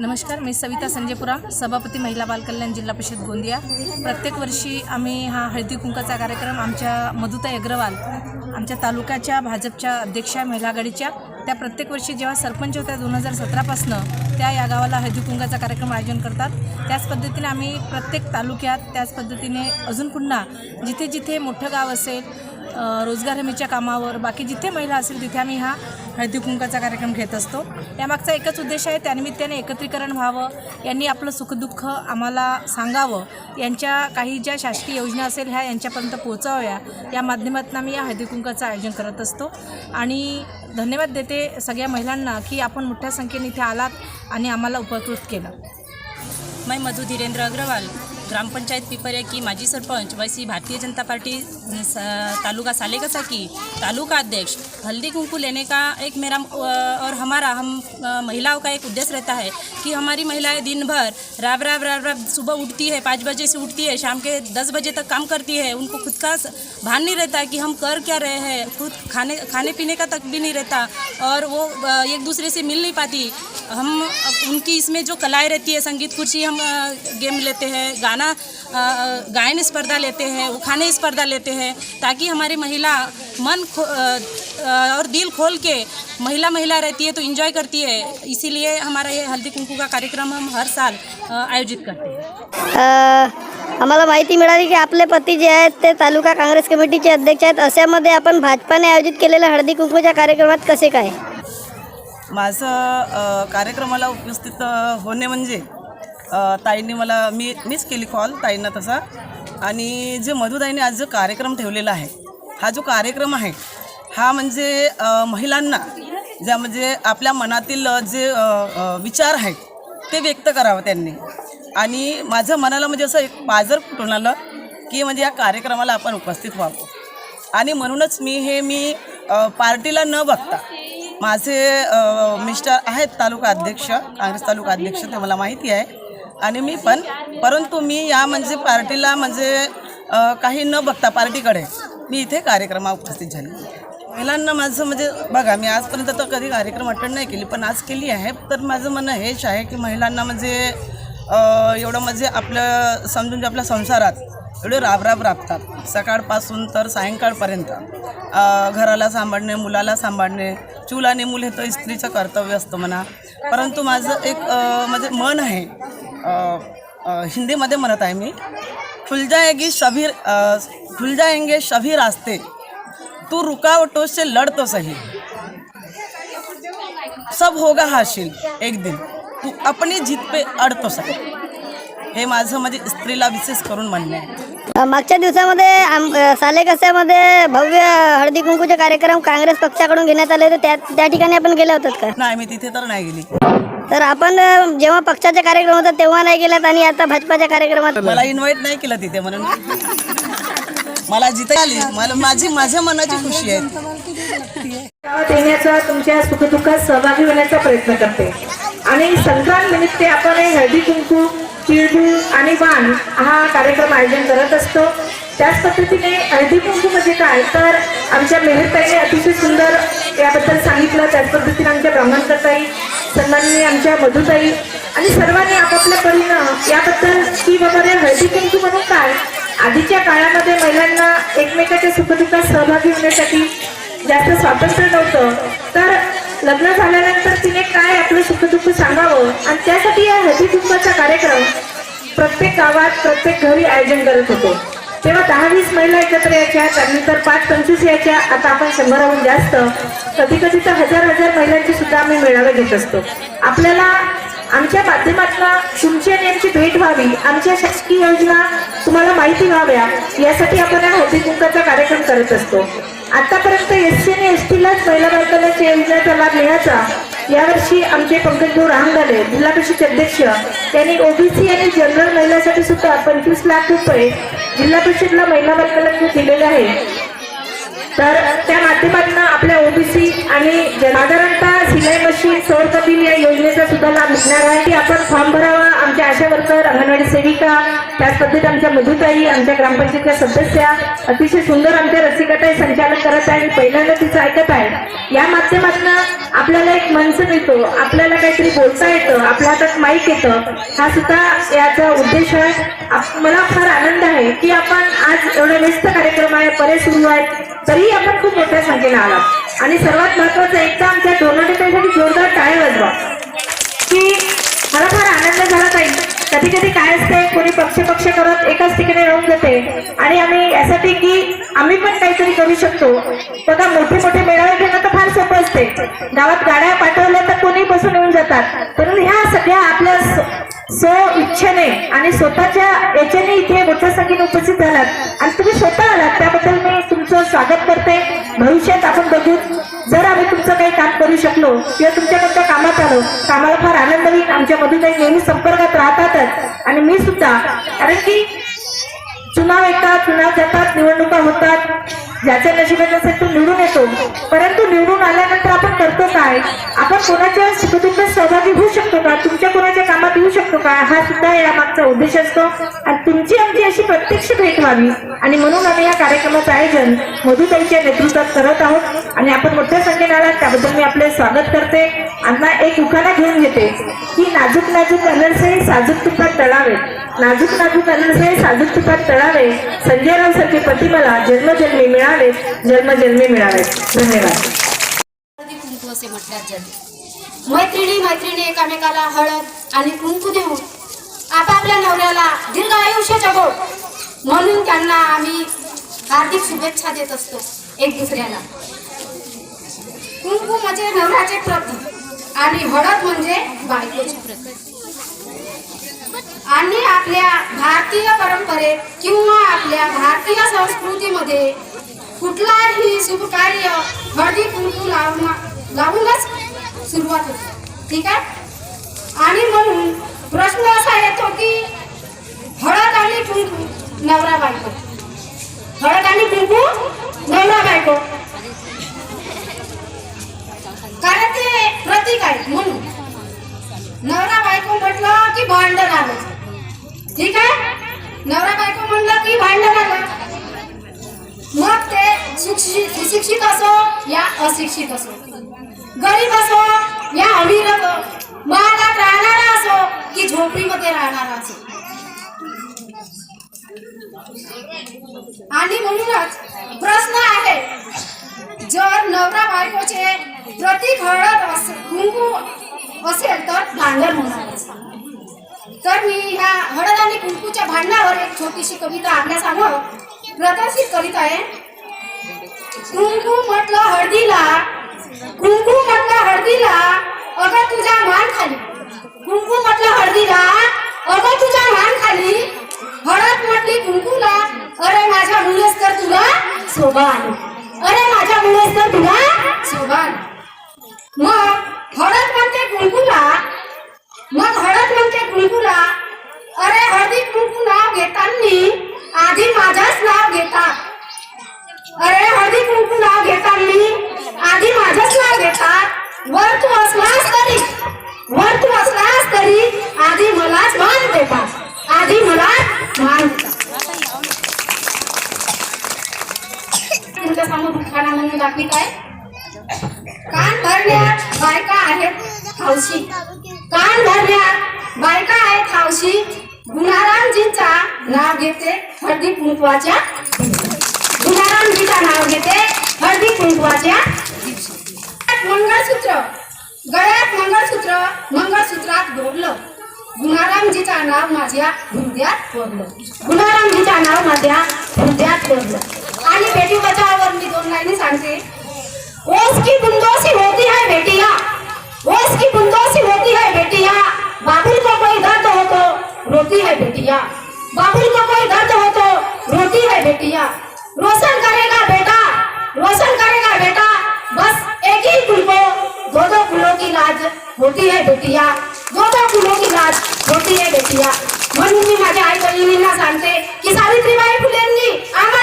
नमस्कार मी सविता संजयपुरा सभापती महिला बालकल्याण जिल्हा परिषद गोंदिया. प्रत्येक वर्षी आम्ही हा हळदी कुंकाचा कार्यक्रम आमच्या मधुताई अग्रवाल आमच्या तालुक्याच्या भाजपच्या अध्यक्षा महिला आघाडीच्या त्या प्रत्येक वर्षी जेव्हा सरपंच होत्या दोन हजार सतरापासनं त्या या गावाला हळदी कुंकाचा कार्यक्रम आयोजन करतात. त्याच पद्धतीने आम्ही प्रत्येक तालुक्यात त्याच पद्धतीने अजून पुन्हा जिथे जिथे मोठं गाव असेल रोजगार हमीच्या कामावर बाकी जिथे महिला असेल तिथे आम्ही हा हळदी कुंकाचा कार्यक्रम घेत असतो. यामागचा एकच उद्देश आहे त्यानिमित्ताने एकत्रीकरण व्हावं. यांनी आपलं सुखदुःख आम्हाला सांगावं. यांच्या काही ज्या शासकीय योजना असेल ह्या यांच्यापर्यंत पोहोचाव्या. या माध्यमातून आम्ही या हळदी कुंकाचं आयोजन करत असतो. आणि धन्यवाद देते सगळ्या महिलांना की आपण मोठ्या संख्येने इथे आलात आणि आम्हाला उपकृत केलं. मैं मधु धीरेंद्र अग्रवाल. ग्राम पंचायत पिपरिया की माजी सरपंच वैसी भारतीय जनता पार्टी तालुका सालेकसा की तालुका अध्यक्ष हल्दी कुंकू लेने का एक मेरा और हमारा, हम महिलाओं का एक उद्देश्य रहता है कि हमारी महिलाएँ दिन भर राब राब राब राब सुबह उठती है, पाँच बजे से उठती है, शाम के दस बजे तक काम करती है, उनको खुद का भान नहीं रहता कि हम कर क्या रहे हैं, खुद खाने खाने पीने का तक भी नहीं रहता और वो एक दूसरे से मिल नहीं पाती। हम, उनकी इसमें जो कलाएँ रहती है, संगीत कुर्सी हम गेम लेते हैं, गाना गायन स्पर्धा लेते हैं, उखाने स्पर्धा लेते हैं, ताकि हमारी महिला मन और दिल खोल के महिला महिला रहती है तो इन्जॉय करती है। इसीलिए हमारा ये हल्दी कुंकू का कार्यक्रम हम हर साल आयोजित करते हैं। आम्हाला माहिती मिळाली की आपले पती जे आहेत ते तालुका काँग्रेस कमिटीचे अध्यक्ष आहेत. अशामध्ये आपण भाजपाने आयोजित केलेल्या हळदी कुंकूच्या कार्यक्रमात कसे काय? माझं कार्यक्रमाला उपस्थित होणे म्हणजे ताईंनी मला मी मीच केली कॉल ताईंना तसा. आणि जे मधुताईने आज जो कार्यक्रम ठेवलेला आहे हा जो कार्यक्रम आहे हा म्हणजे महिलांना ज्या म्हणजे आपल्या मनातील जे विचार आहेत ते व्यक्त करावं त्यांनी. आणि माझं मनाला म्हणजे असं एक पाजर फुटून आलं की म्हणजे या कार्यक्रमाला आपण उपस्थित व्हावं. आणि म्हणूनच मी हे मी पार्टीला न बघता माझे मिस्टर आहेत तालुका अध्यक्ष काँग्रेस तालुका अध्यक्ष ते मला माहिती आहे. आणि मी पण परंतु मी या म्हणजे पार्टीला म्हणजे काही न बघता पार्टीकडे मी इथे कार्यक्रमा उपस्थित झाली. महिलांना माझं म्हणजे बघा मी आजपर्यंत तर कधी कार्यक्रम अटेंड नाही केली पण आज केली आहे. तर माझं म्हणणं हेच आहे की महिलांना म्हणजे एवढं म्हणजे आपलं समजून जे आपल्या संसारात एवढे राबराब राबतात. सकाळपासून तर सायंकाळपर्यंत घराला सांभाळणे मुलाला सांभाळणे चूल आणि मूल हे तर स्त्रीचं कर्तव्य असतं म्हणा. परंतु माझं एक म्हणजे मन आहे हिंदीमध्ये म्हणत आहे मी खुल जाएगी शबीर खुल जाएंगे सभी रास्ते तू रुकावटों से लड़ तो सही सब होगा हाशील एक दिन तू अपनी जीत पे अड तो सही हे माझं म्हणजे स्त्रीला विशेष करून म्हणणे आहे. मागच्या दिवसामध्ये आम अ, सालेकसामध्ये भव्य हळदी कुंकूचे कार्यक्रम काँग्रेस पक्षाकडून घेण्यात आले होते. त्या त्या ठिकाणी आपण गेले होतात का? नाही मी तिथे तर नाही गेली. तर आपण जेव्हा पक्षाचे कार्यक्रम होतात तेव्हा नाही गेलात आणि आता भाजपाच्या कार्यक्रमात? मला इन्व्हाइट नाही केलं तिथे म्हणून. मला जिथे आली मला माझी माझ्या मनाची खुशी आहे. येण्याचा तुमच्या सुखदुःखात सहभागी होण्याचा प्रयत्न करते. आणि संक्रांत निमित्त आपण हे हळदी कुंकू तिळगुळ आणि वाण हा कार्यक्रम आयोजन करत असतो. त्याच पद्धतीने हळदी कुंकू म्हणजे काय? तर आमच्या मेहरताईने अतिशय सुंदर याबद्दल सांगितलं. त्याच पद्धतीने आमच्या ब्राह्मणकरताई सन्माननीय आमच्या मधुताई आणि सर्वांनी आपापल्या परीनं याबद्दल की वगैरे हळदी कुंकू म्हणून काय? आधीच्या काळामध्ये महिलांना एकमेकाच्या सुखदुःखात सहभागी होण्यासाठी जास्त स्वातंत्र्य नव्हतं. तर लग्न झाल्यानंतर तिने काय आपलं सुखदुःख सांगावं? आणि त्यासाठी या हळदी कुंकू प्रत्येक गावात प्रत्येक घरी आयोजन करत होतो. तेव्हा दहा वीस महिला एकत्र यायच्या त्यानंतर पाच पंचवीस यायच्या. आता आपण शंभराहून जास्त. कधी कधी तर हजार हजार महिलांची सुद्धा आम्ही मेळावे घेत असतो. आपल्याला आमच्या माध्यमातून तुमची आणि आमची भेट व्हावी. आमच्या शासकीय योजना तुम्हाला माहिती व्हाव्या. यासाठी आपण या हळदी कुंकाचा कार्यक्रम करत असतो. आतापर्यंत एस सी आणि एस टीलाच महिला बालकांच्या योजनेचा लाभ मिळायचा. यावर्षी आमचे पंकजभाऊ भाऊ झाले जिल्हा परिषद अध्यक्ष त्यांनी ओबीसी आणि जनरल महिलांसाठी सुद्धा पंचवीस लाख रुपये जिल्हा परिषदला महिला बालकांना दिलेले आहे. तर त्या माध्यमातून आपल्या ओबीसी आणि साधारणतः सिलाई मशीन सौर कपिल या योजनेचा सुद्धा लाभ मिळणार आहे. की आपण फॉर्म भरावा आमच्या आशा वर्कर अंगणवाडी सेविका त्याच पद्धतीत आमच्या मधुताई आमच्या ग्रामपंचायतच्या सदस्या अतिशय सुंदर आमच्या रसिकताई संचालन करत आहे. पहिल्यांदा तिचं ऐकत आहे. या माध्यमातून आपल्याला एक मंच मिळतो. आपल्याला काहीतरी बोलता येतं. आपल्या हातात माईक येतं. हा सुद्धा याचा उद्देश आहे. आप- मला फार आनंद आहे की आपण आज एवढा व्यस्त कार्यक्रम आहे. परे सुरू आहेत. तरीही आपण खूप मोठ्या संख्येने आलात. आणि सर्वात महत्वाचं एकदा आमच्या डोनोटेसाठी जोरदार टाळे वाजवा. की मला फार आनंद झाला ताई. कधी कधी काय असते कोणी पक्ष पक्ष करत एकाच ठिकाणी राहून जाते. आणि आम्ही यासाठी की आम्ही पण काहीतरी करू शकतो. बघा मोठे मोठे मेळावे घेणं तर फार सोपं असते. गावात गाड्या पाठवल्या तर कोणी बसून येऊन जातात. परंतु ह्या सगळ्या आपल्या स्व इच्छेने आणि स्वतःच्या याच्याने इथे मोठ्या संख्येने उपस्थित झालात. आणि तुम्ही स्वतः किंवा तुमच्या कोणत्या कामात आलो. कामाला फार आनंद होईल. आमच्या मधून नेहमी संपर्कात राहतातच. आणि मी सुद्धा कारण की चुनाव येतात चुनाव जातात निवडणुका होतात. ज्याच्या नशिबात असेल तो निवडून येतो. परंतु निवडून आल्यानंतर आपण काय आपण कोणाच्या सुखदुःखात सहभागी होऊ शकतो का? तुमच्या कोणाच्या कामात येऊ शकतो का? हा सुद्धा या मागचा उद्देश असतो. आणि तुमची आमची अशी प्रत्यक्ष भेट व्हावी. आणि म्हणून आम्ही या कार्यक्रमाचं आयोजन मधुताईच्या नेतृत्वात करत आहोत. आणि आपण मोठ्या संख्येने आलात. त्याबद्दल मी आपले स्वागत करते. आता एक उखाणा घेऊन घेते की नाजूक नाजूक अनरसे साजूक तुपात तळावे. नाजूक नाजूक अनरसे साजूक तुपात तळावे. संजयराव सारखे पती मला जन्मजन्मी मिळावे. जन्मजन्मी मिळावे. धन्यवाद. असे म्हटल्यात जाते मैत्रिणी मैत्रिणी एकामेकाला हळद आणि कुंकू देऊन आपापल्या नवऱ्याला दीर्घ आयुष्य जगो म्हणून त्यांना आम्ही हार्दिक शुभेच्छा देत असतो एक दुसऱ्याला. कुंकू म्हणजे नवऱ्याचे प्रतीक आणि हळद म्हणजे बायकोचे प्रतीक आणि आपल्या भारतीय परंपरेत किंवा आपल्या भारतीय संस्कृतीमध्ये कुठलाही शुभ कार्य हळदी कुंकू लावणं घालूनच सुरुवात होते. ठीक आहे? आणि म्हणून प्रश्न असा येतो की हळद आणि कुंकू नवरा बायको. हळद आणि कुंकू नवरा बायको. कारण ते प्रतीक आहे म्हणून. नवरा बायको म्हटलं की भांडण आलं. ठीक आहे? नवरा बायको म्हणलं की भांडण आलं. मग ते शिक्षित सुशिक्षित असो या अशिक्षित असो. गरीब असो या अमीर असो महागात राहणारा असो की झोपडीमध्ये राहणारा असो. आणि म्हणूनच प्रश्न आहे जर नवरा बायकोचे प्रतीक हळद असे कुंकू असेल तर भांडण होणार तर मी ह्या हळद आणि कुंकूच्या भांडणावर एक छोटीशी कविता आपल्यासमोर प्रकाशित करीत आहे. कुंकू म्हटलं हळदीला कुंकू म्हटलं हळदीला अगं तुझ्या मान खाली. कुंकू म्हटलं हळदीला अगं तुझ्या मान खाली. हळद म्हटली कुंकूला अरे माझ्या मुळेच तर तुला शोभा आली अरे माझ्या मुळेच तर तुला शोभा आली मग हळद म्हणते कुंकूला मग हळद म्हणते कुंकूला अरे हळदी कुंकू नाव घेताना आधी माझाच नाव घेता. अरे हळदी कुंकू नाव घेताना आधी माझाच नाव घेतात वर तू असलास तरी. वर तू असलास तरी आधी मलाच मान देतात आधी मला मान देतात तुमच्यासमोर उखाणा म्हणून दाखवित आहे कान भरण्यात बायका आहेत हौशी कान भरण्यात बायका आहेत हौशी गुणारामजींचा नाव घेते हळदी कुंकवाच्या. गुणारामजीचा नाव घेते हळदी कुंकवाच्या. मंगळसूत्र गळ्यात मंगळसूत्र मंगळसूत्रात घोरलं गुणारामजीचा नाव माझ्या हृदयात कोरलं. गुणारामजीचा नाव माझ्या हृदयात कोरलं. आणि बेटी बचावावर मी दोन लाईनी सांगते. ओस की बुंदोसी होती है बेटिया ओस की बुंदोसी होती है बेटिया बाबुल को कोई दर्द हो तो रोती है बेटिया। बाबुल को कोई दर्द हो तो रोती है बेटिया। रोशन करेगा बेटा रोशन करेगा बेटा। बस एक ही फूल को दो दो फूलों की लाज होती है बेटिया। दो दो फूलों की लाज होती है बेटिया। म्हणून मी माझ्या आई बहिणींना सांगते की सावित्रीबाई फुलेंनी आम्हाला